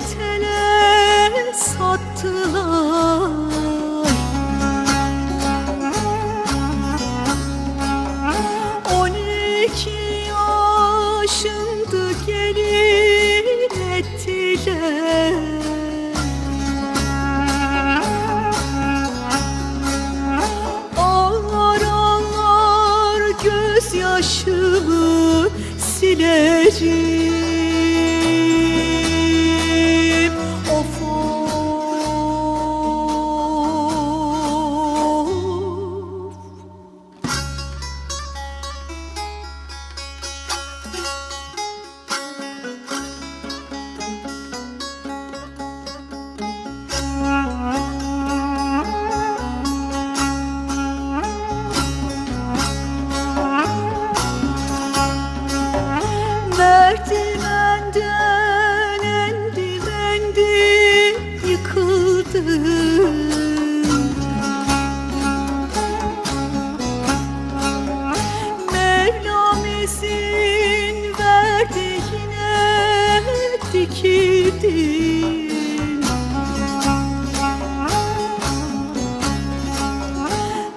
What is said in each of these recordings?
Kaderim yok gurbet ele sattılar On iki yaşındı gelin ettiler. Ağlar ağlar gözyaşımı silerim dikildim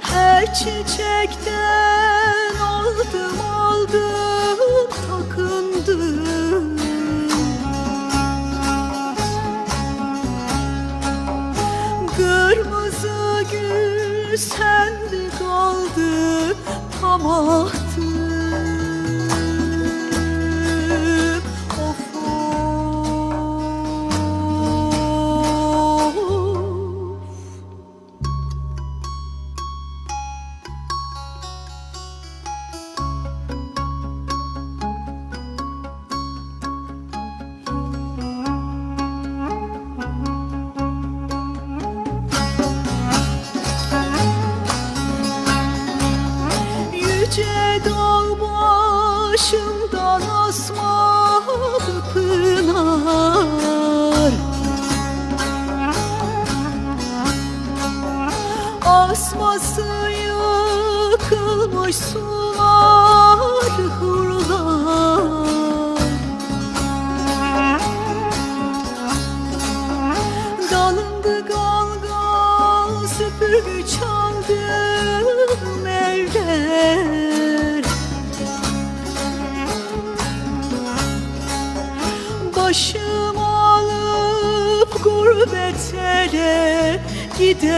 Her çiçekten aldım aldım takındım Kırmızı gül sende kaldı Of başımdan asmalı pınar. Asması yıkılmış sular gurbete de